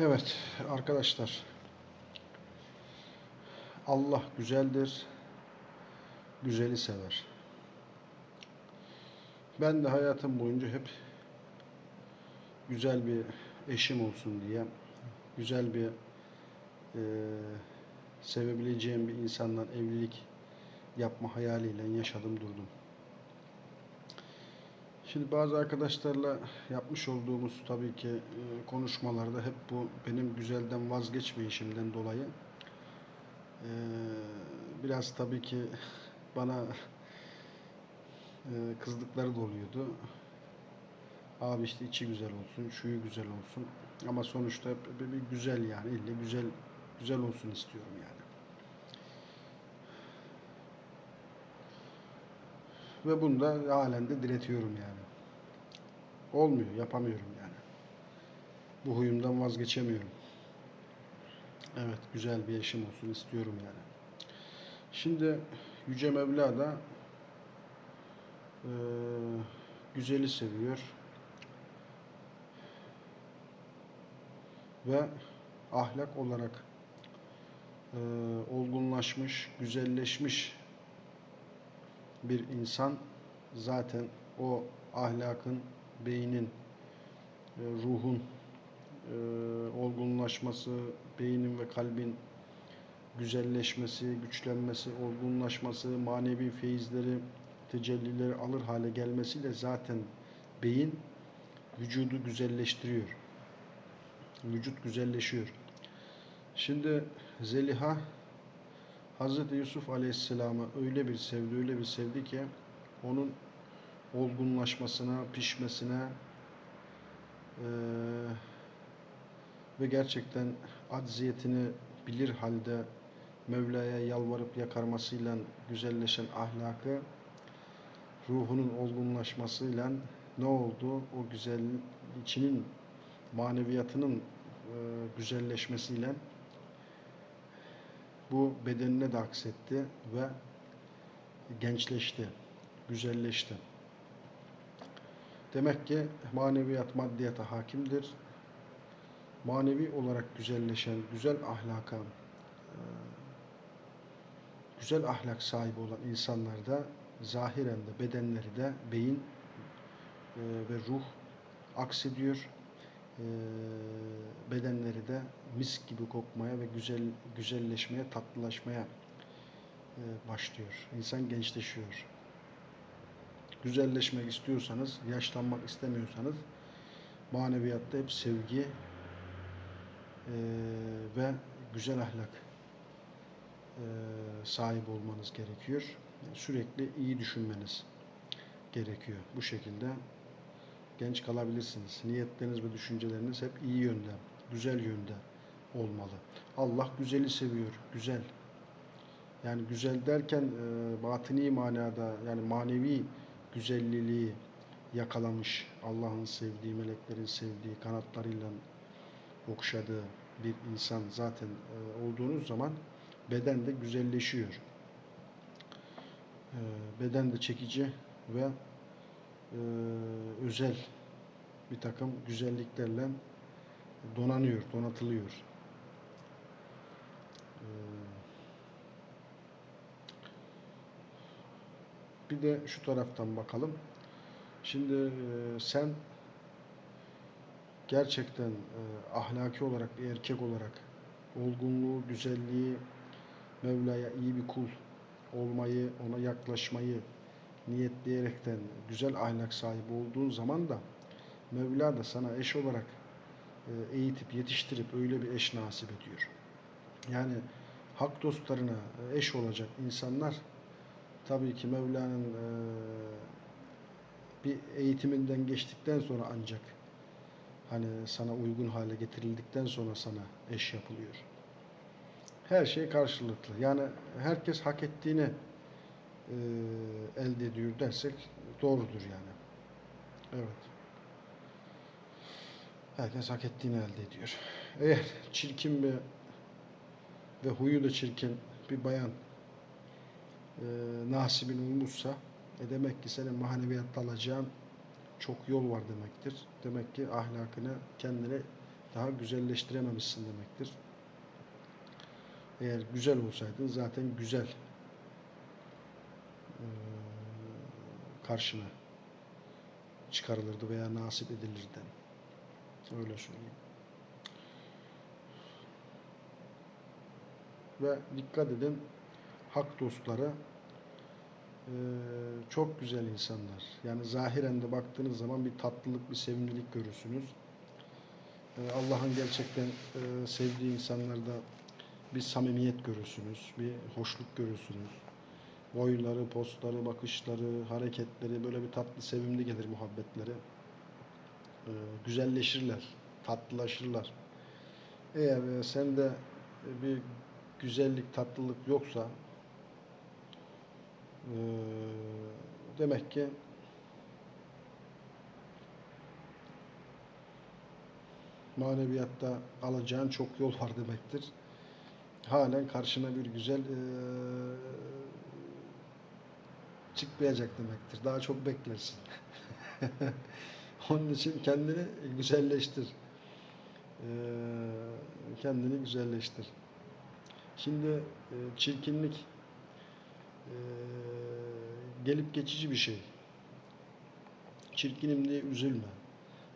Evet arkadaşlar. Allah güzeldir. Güzeli sever. Ben de hayatım boyunca hep güzel bir eşim olsun diye, güzel bir eee, sevebileceğim bir insanla evlilik yapma hayaliyle yaşadım durdum. Şimdi bazı arkadaşlarla yapmış olduğumuz tabii ki e, konuşmalarda hep bu benim güzelden vazgeçmeyişimden dolayı e, biraz tabii ki bana e, kızdıkları da oluyordu. Abi işte içi güzel olsun, şuyu güzel olsun. Ama sonuçta hep bir, güzel yani ille güzel güzel olsun istiyorum yani. Ve bunda halen de diretiyorum yani. Olmuyor, yapamıyorum yani. Bu huyumdan vazgeçemiyorum. Evet, güzel bir eşim olsun istiyorum yani. Şimdi Yüce Mevla da eee, güzeli seviyor. Ve ahlak olarak eee, olgunlaşmış, güzelleşmiş bir insan zaten o ahlakın, beynin, e, ruhun e, olgunlaşması, beynin ve kalbin güzelleşmesi, güçlenmesi, olgunlaşması, manevi feyizleri, tecellileri alır hale gelmesiyle zaten beyin vücudu güzelleştiriyor. Vücut güzelleşiyor. Şimdi Zeliha Hz. Yusuf Aleyhisselam'ı öyle bir sevdi, öyle bir sevdi ki onun olgunlaşmasına, pişmesine eee, ve gerçekten acziyetini bilir halde Mevla'ya yalvarıp yakarmasıyla güzelleşen ahlakı ruhunun olgunlaşmasıyla ne oldu? O güzel içinin maneviyatının eee, güzelleşmesiyle bu bedenine de aksetti ve gençleşti, güzelleşti. Demek ki maneviyat maddiyata hakimdir. Manevi olarak güzelleşen, güzel ahlaka, e, güzel ahlak sahibi olan insanlarda zahiren de bedenleri de beyin e, ve ruh aksediyor. E, bedenleri de mis gibi kokmaya ve güzel güzelleşmeye, tatlılaşmaya e, başlıyor. İnsan gençleşiyor. Güzelleşmek istiyorsanız, yaşlanmak istemiyorsanız maneviyatta hep sevgi e, ve güzel ahlak e, sahip olmanız gerekiyor. Sürekli iyi düşünmeniz gerekiyor. Bu şekilde genç kalabilirsiniz. Niyetleriniz ve düşünceleriniz hep iyi yönde, güzel yönde olmalı. Allah güzeli seviyor, güzel. Yani güzel derken e, batini manada yani manevi güzelliği yakalamış, Allah'ın sevdiği, meleklerin sevdiği, kanatlarıyla okşadığı bir insan zaten e, olduğunuz zaman beden de güzelleşiyor. E, beden de çekici ve e, özel bir takım güzelliklerle donanıyor, donatılıyor. E, bir de şu taraftan bakalım. Şimdi e, sen gerçekten e, ahlaki olarak bir erkek olarak olgunluğu, güzelliği, Mevla'ya iyi bir kul olmayı, ona yaklaşmayı niyetleyerekten güzel ahlak sahibi olduğun zaman da Mevla da sana eş olarak e, eğitip yetiştirip öyle bir eş nasip ediyor. Yani hak dostlarına eş olacak insanlar tabii ki Mevla'nın e, bir eğitiminden geçtikten sonra ancak hani sana uygun hale getirildikten sonra sana eş yapılıyor. Her şey karşılıklı. Yani herkes hak ettiğini elde ediyor dersek doğrudur yani. Evet. Herkes hak ettiğini elde ediyor. Eğer çirkin bir ve huyu da çirkin bir bayan e, nasibin uymuşsa e demek ki senin maneviyatta alacağın çok yol var demektir. Demek ki ahlakını kendine daha güzelleştirememişsin demektir. Eğer güzel olsaydın zaten güzel karşına çıkarılırdı veya nasip edilirdi. Öyle söyleyeyim. Ve dikkat edin hak dostları eee, çok güzel insanlar. Yani zahiren de baktığınız zaman bir tatlılık, bir sevimlilik görürsünüz. Eee, Allah'ın gerçekten eee, sevdiği insanlarda bir samimiyet görürsünüz, bir hoşluk görürsünüz. Boyları, postları, bakışları, hareketleri böyle bir tatlı, sevimli gelir muhabbetleri. Eee, güzelleşirler, tatlılaşırlar. Eğer e, sende e, bir güzellik, tatlılık yoksa eee, demek ki maneviyatta alacağın çok yol var demektir. Halen karşına bir güzel eee, çıkmayacak demektir. Daha çok beklersin. Onun için kendini güzelleştir. Eee, kendini güzelleştir. Şimdi e, çirkinlik e, gelip geçici bir şey. Çirkinim diye üzülme.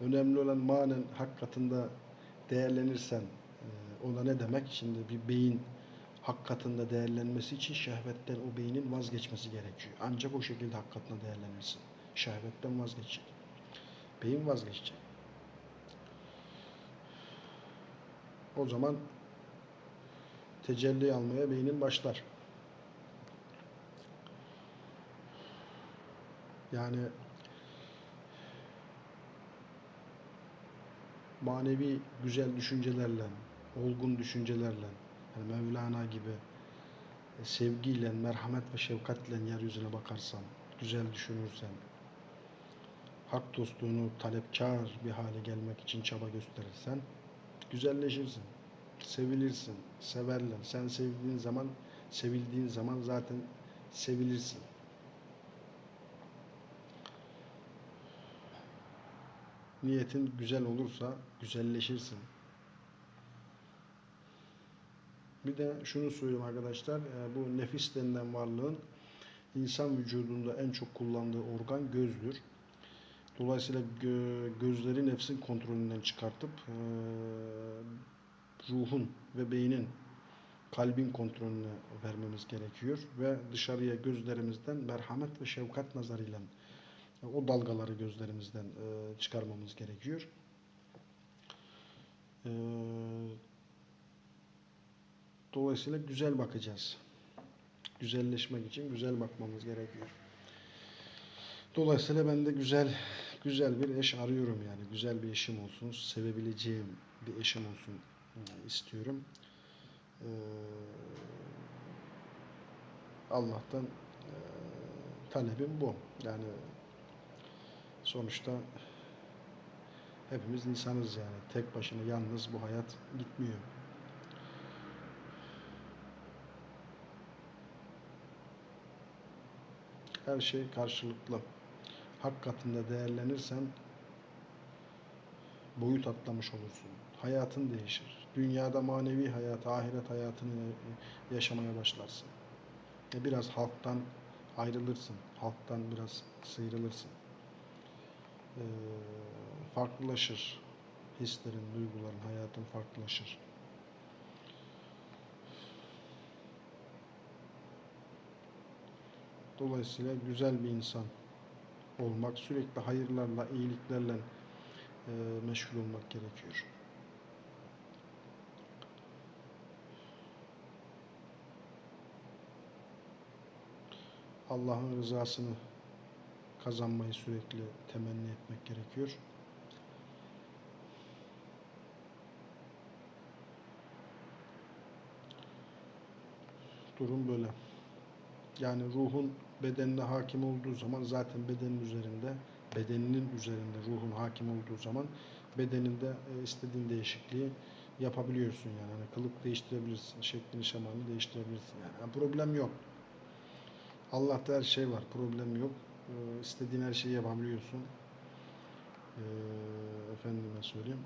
Önemli olan manen hak katında değerlenirsen e, o da ne demek? Şimdi bir beyin hak katında değerlenmesi için şehvetten o beynin vazgeçmesi gerekiyor. Ancak o şekilde hak katında değerlenirsin. Şehvetten vazgeçecek. Beyin vazgeçecek. O zaman tecelli almaya beynin başlar. Yani manevi güzel düşüncelerle, olgun düşüncelerle, yani Mevlana gibi e, sevgiyle, merhamet ve şefkatle yeryüzüne bakarsan, güzel düşünürsen, hak dostluğunu talepkar bir hale gelmek için çaba gösterirsen, güzelleşirsin sevilirsin, severler. Sen sevdiğin zaman, sevildiğin zaman zaten sevilirsin. Niyetin güzel olursa güzelleşirsin. Bir de şunu söyleyeyim arkadaşlar, e, bu nefis denilen varlığın insan vücudunda en çok kullandığı organ gözdür. Dolayısıyla gö- gözleri nefsin kontrolünden çıkartıp e, ruhun ve beynin kalbin kontrolünü vermemiz gerekiyor ve dışarıya gözlerimizden merhamet ve şefkat nazarıyla o dalgaları gözlerimizden e, çıkarmamız gerekiyor. Dolayısıyla güzel bakacağız. Güzelleşmek için güzel bakmamız gerekiyor. Dolayısıyla ben de güzel güzel bir eş arıyorum yani. Güzel bir eşim olsun, sevebileceğim bir eşim olsun istiyorum. Ee, Allah'tan e, talebim bu. Yani sonuçta hepimiz insanız yani. Tek başına yalnız bu hayat gitmiyor. Her şey karşılıklı. Hak katında değerlenirsen boyut atlamış olursun. Hayatın değişir. Dünyada manevi hayat, ahiret hayatını yaşamaya başlarsın. E, Biraz halktan ayrılırsın. Halktan biraz sıyrılırsın. Ee, farklılaşır. Hislerin, duyguların, hayatın farklılaşır. Dolayısıyla güzel bir insan olmak, sürekli hayırlarla, iyiliklerle e, meşgul olmak gerekiyor. Allah'ın rızasını kazanmayı sürekli temenni etmek gerekiyor. Durum böyle. Yani ruhun bedenine hakim olduğu zaman zaten bedenin üzerinde, bedeninin üzerinde ruhun hakim olduğu zaman bedeninde e, istediğin değişikliği yapabiliyorsun yani. Hani kılık değiştirebilirsin, şeklini şemalini değiştirebilirsin yani. yani. Problem yok. Allah'ta her şey var, problem yok. Ee, istediğin her şeyi yapabiliyorsun. Ee, efendime söyleyeyim.